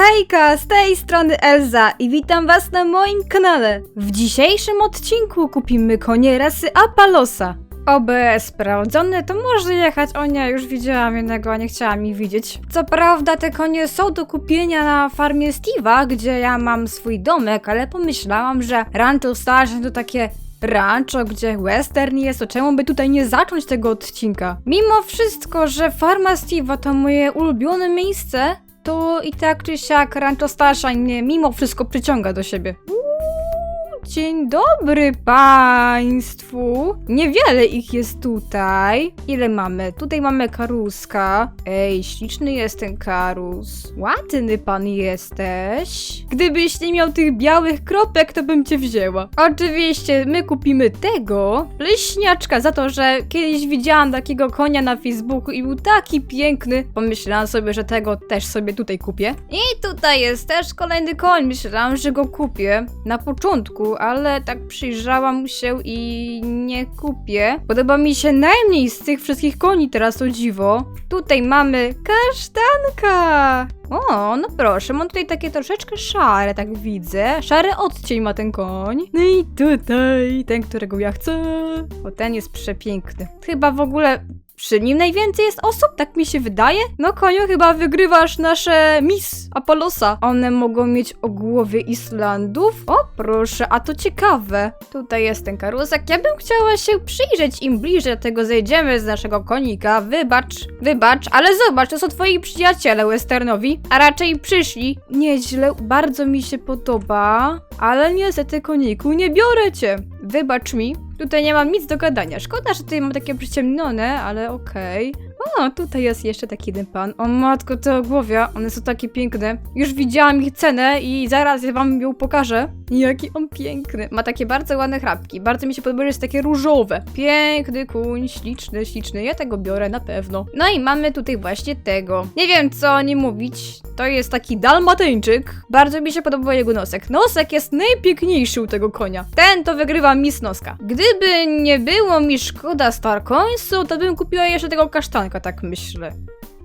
Hejka, z tej strony Elza i witam was na moim kanale. W dzisiejszym odcinku kupimy konie rasy Apalosa. OBS sprawdzony, to może jechać. O nie, już widziałam jednego, a nie chciałam ich widzieć. Co prawda te konie są do kupienia na farmie Steve'a, gdzie ja mam swój domek, ale pomyślałam, że Rancho Station to takie rancho, gdzie western jest, to czemu by tutaj nie zacząć tego odcinka? Mimo wszystko, że farma Steve'a to moje ulubione miejsce, to i tak czy siak Rancho Station mnie mimo wszystko przyciąga do siebie. Dzień dobry Państwu! Niewiele ich jest tutaj. Ile mamy? Tutaj mamy karuska. Ej, śliczny jest ten karus. Ładny pan jesteś. Gdybyś nie miał tych białych kropek, to bym cię wzięła. Oczywiście, my kupimy tego leśniaczka za to, że kiedyś widziałam takiego konia na Facebooku i był taki piękny. Pomyślałam sobie, że tego też sobie tutaj kupię. I tutaj jest też kolejny koń. Myślałam, że go kupię na początku, ale tak przyjrzałam się i nie kupię. Podoba mi się najmniej z tych wszystkich koni teraz, o dziwo. Tutaj mamy kasztanka. O, no proszę, mam tutaj takie troszeczkę szare, tak widzę. Szary odcień ma ten koń. No i tutaj ten, którego ja chcę. O, ten jest przepiękny. Chyba w ogóle przy nim najwięcej jest osób, tak mi się wydaje. No koniu, chyba wygrywasz nasze Miss Apollosa. One mogą mieć o głowie Islandów. O proszę, a to ciekawe. Tutaj jest ten karuzek. Ja bym chciała się przyjrzeć im bliżej, tego zejdziemy z naszego konika. Wybacz, wybacz, ale zobacz, to są twoi przyjaciele westernowi, a raczej przyszli. Nieźle, bardzo mi się podoba, ale niestety koniku, nie biorę cię. Wybacz mi, tutaj nie mam nic do gadania. Szkoda, że tutaj mam takie przyciemnione, ale okej. O, tutaj jest jeszcze taki jeden pan. O matko, te ogłowia, one są takie piękne. Już widziałam ich cenę i zaraz wam ją pokażę. Jaki on piękny. Ma takie bardzo ładne chrapki. Bardzo mi się podoba, że jest takie różowe. Piękny kuń, śliczny, śliczny. Ja tego biorę na pewno. No i mamy tutaj właśnie tego. Nie wiem co nie mówić. To jest taki dalmatyńczyk. Bardzo mi się podoba jego nosek. Nosek jest najpiękniejszy u tego konia. Ten to wygrywa Miss Noska. Gdyby nie było mi szkoda Starcoinsu, to bym kupiła jeszcze tego kasztanka, tak myślę.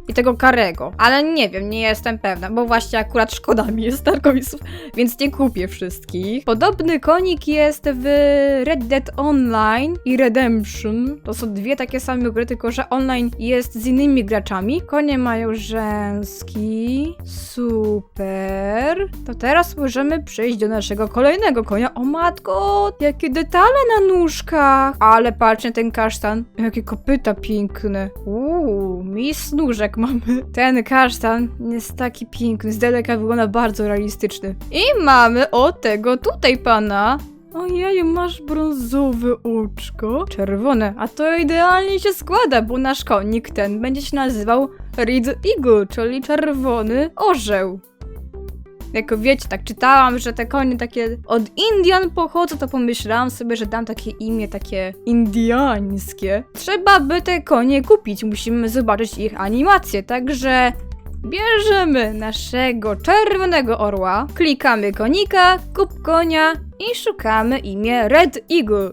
I tego karego. Ale nie wiem, nie jestem pewna, bo właśnie akurat szkoda mi jest Starcoinsów, więc nie kupię wszystkich. Podobny konik jest w Red Dead Online i Redemption. To są dwie takie same gry, tylko że online jest z innymi graczami. Konie mają rzęski. Super. To teraz możemy przejść do naszego kolejnego konia. O matko, jakie detale na nóżkach. Ale patrz na ten kasztan. Jakie kopyta piękne. Uuu, mis mamy. Ten kasztan jest taki piękny. Z daleka wygląda bardzo realistyczny. I mamy o tego tutaj pana. Ojeju, masz brązowe oczko. Czerwone, a to idealnie się składa, bo nasz konik ten będzie się nazywał Red Eagle, czyli czerwony orzeł. Jako wiecie, tak czytałam, że te konie takie od Indian pochodzą, to pomyślałam sobie, że dam takie imię takie indiańskie. Trzeba by te konie kupić, musimy zobaczyć ich animację, także bierzemy naszego czerwonego orła, klikamy konika, kup konia i szukamy imię Red Eagle.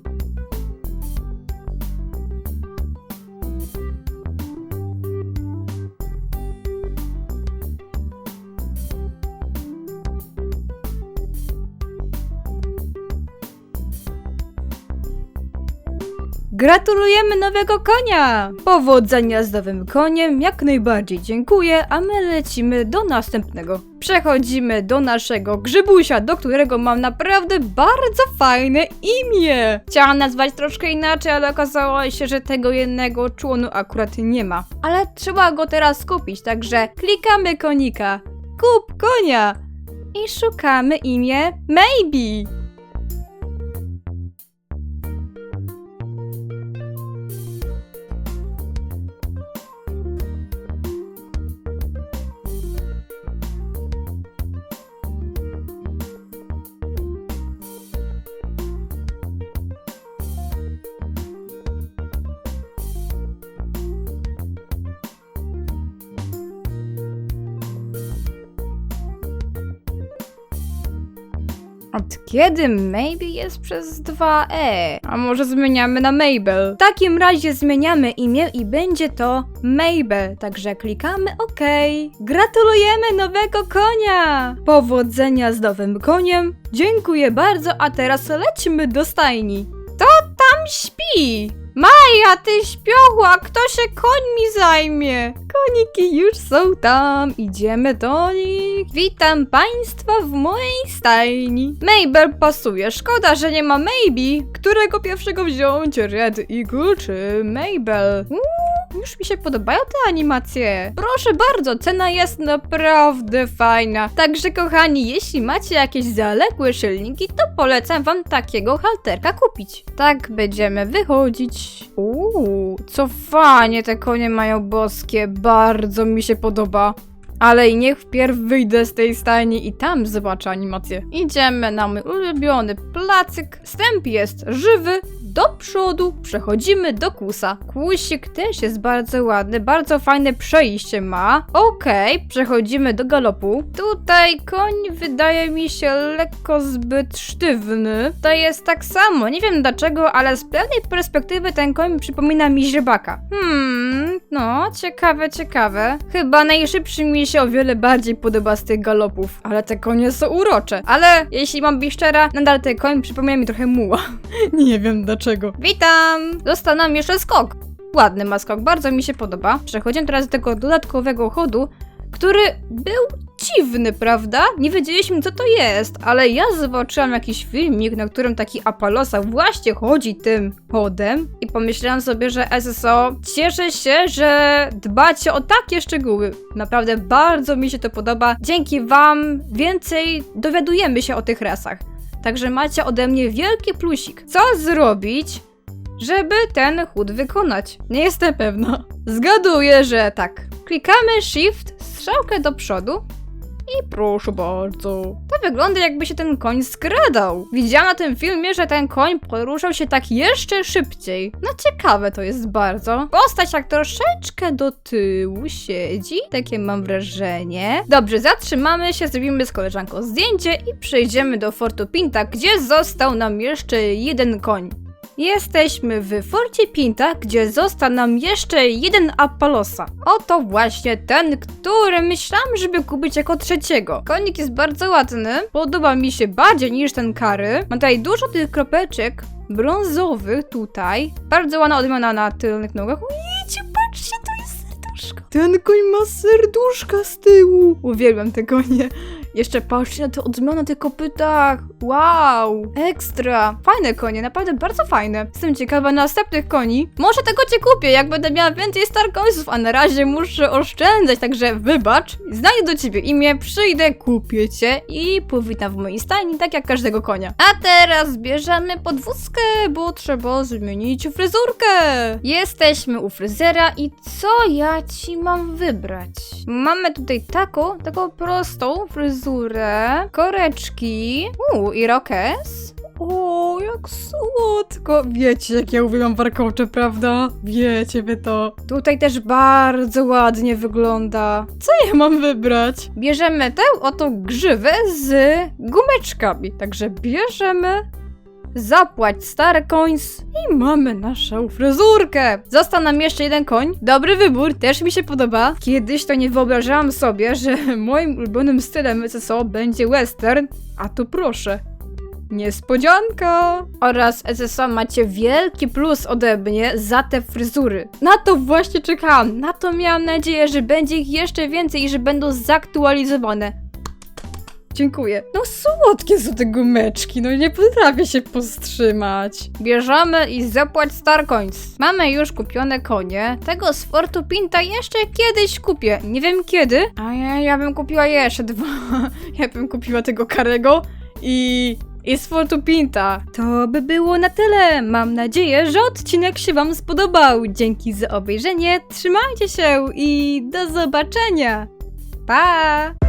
Gratulujemy nowego konia! Powodzenia z nowym koniem, jak najbardziej dziękuję, a my lecimy do następnego. Przechodzimy do naszego grzybusia, do którego mam naprawdę bardzo fajne imię. Chciałam nazwać troszkę inaczej, ale okazało się, że tego jednego członu akurat nie ma. Ale trzeba go teraz kupić, także klikamy konika. Kup konia! I szukamy imię Maybe. Od kiedy Maybe jest przez 2E? A może zmieniamy na Mabel? W takim razie zmieniamy imię i będzie to Mabel. Także klikamy OK. Gratulujemy nowego konia! Powodzenia z nowym koniem. Dziękuję bardzo, a teraz lecimy do stajni. To tam śpi! Maja, ty śpiochła, kto się końmi zajmie? Koniki już są tam, idziemy do nich. Witam państwa w mojej stajni. Mabel pasuje, szkoda, że nie ma Maybe. Którego pierwszego wziąć? Red Eagle czy Mabel? Uuu, już mi się podobają te animacje. Proszę bardzo, cena jest naprawdę fajna. Także kochani, jeśli macie jakieś zaległe szylniki, to polecam wam takiego halterka kupić. Tak będziemy wychodzić. Uuu, co fajnie te konie mają boskie, bardzo mi się podoba. Ale i niech wpierw wyjdę z tej stajni i tam zobaczę animację. Idziemy na mój ulubiony placyk. Wstęp jest żywy. Do przodu przechodzimy do kusa. Kłusik też jest bardzo ładny, bardzo fajne przejście ma. Okej, przechodzimy do galopu. Tutaj koń wydaje mi się lekko zbyt sztywny. To jest tak samo, nie wiem dlaczego, ale z pewnej perspektywy ten koń przypomina mi źrebaka. Hmm, no, ciekawe, ciekawe. Chyba najszybszy mi się o wiele bardziej podoba z tych galopów, ale te konie są urocze. Ale jeśli mam być szczera, nadal ten koń przypomina mi trochę muła. nie wiem dlaczego. Witam! Został jeszcze skok. Ładny ma skok, bardzo mi się podoba. Przechodzimy teraz do tego dodatkowego chodu, który był dziwny, prawda? Nie wiedzieliśmy, co to jest, ale ja zobaczyłam jakiś filmik, na którym taki Apalosa właśnie chodzi tym chodem i pomyślałam sobie, że SSO cieszę się, że dbacie o takie szczegóły. Naprawdę bardzo mi się to podoba. Dzięki wam więcej dowiadujemy się o tych rasach. Także macie ode mnie wielki plusik. Co zrobić, żeby ten chód wykonać? Nie jestem pewna. Zgaduję, że tak. Klikamy Shift, strzałkę do przodu i proszę bardzo. To wygląda jakby się ten koń skradał. Widziałam na tym filmie, że ten koń poruszał się tak jeszcze szybciej. No ciekawe to jest bardzo. Postać tak troszeczkę do tyłu siedzi, takie mam wrażenie. Dobrze, zatrzymamy się, zrobimy z koleżanką zdjęcie i przejdziemy do Fortu Pinta, gdzie został nam jeszcze jeden koń. Jesteśmy w Forcie Pinta, gdzie został nam jeszcze jeden Apalosa. Oto właśnie ten, który myślałam, żeby kupić jako trzeciego. Konik jest bardzo ładny, podoba mi się bardziej niż ten kary. Ma tutaj dużo tych kropeczek brązowych tutaj. Bardzo ładna odmiana na tylnych nogach. Ujecie, patrzcie, to jest serduszko. Ten koń ma serduszka z tyłu. Uwielbiam te konie. Jeszcze patrzcie na te odmiany tych kopytach. Wow, ekstra. Fajne konie, naprawdę bardzo fajne. Jestem ciekawa następnych koni. Może tego cię kupię, jak będę miała więcej starkońców, a na razie muszę oszczędzać, także wybacz. Znajdę do ciebie imię, przyjdę, kupię cię i powitam w mojej stajni, tak jak każdego konia. A teraz bierzemy podwózkę, bo trzeba zmienić fryzurkę. Jesteśmy u fryzera i co ja ci mam wybrać? Mamy tutaj taką, taką prostą fryzurę, koreczki, uuu, i rokes. O, jak słodko. Wiecie, jak ja uwielbiam warkocze, prawda? Wiecie wy to. Tutaj też bardzo ładnie wygląda. Co ja mam wybrać? Bierzemy tę oto grzywę z gumeczkami. Także bierzemy Zapłać stary coins i mamy naszą fryzurkę. Został nam jeszcze jeden koń. Dobry wybór, też mi się podoba. Kiedyś to nie wyobrażałam sobie, że moim ulubionym stylem SSO będzie western, a tu proszę. Niespodzianka! Oraz SSO macie wielki plus ode mnie za te fryzury. Na to właśnie czekałam. Na to miałam nadzieję, że będzie ich jeszcze więcej i że będą zaktualizowane. Dziękuję. No słodkie są te gumeczki, no nie potrafię się powstrzymać. Bierzemy i zapłać Starcoins. Mamy już kupione konie. Tego z Fortu Pinta jeszcze kiedyś kupię. Nie wiem kiedy. A ja, ja bym kupiła jeszcze dwa. Ja bym kupiła tego Karego i... I z Fortu Pinta. To by było na tyle. Mam nadzieję, że odcinek się Wam spodobał. Dzięki za obejrzenie. Trzymajcie się i do zobaczenia. Pa!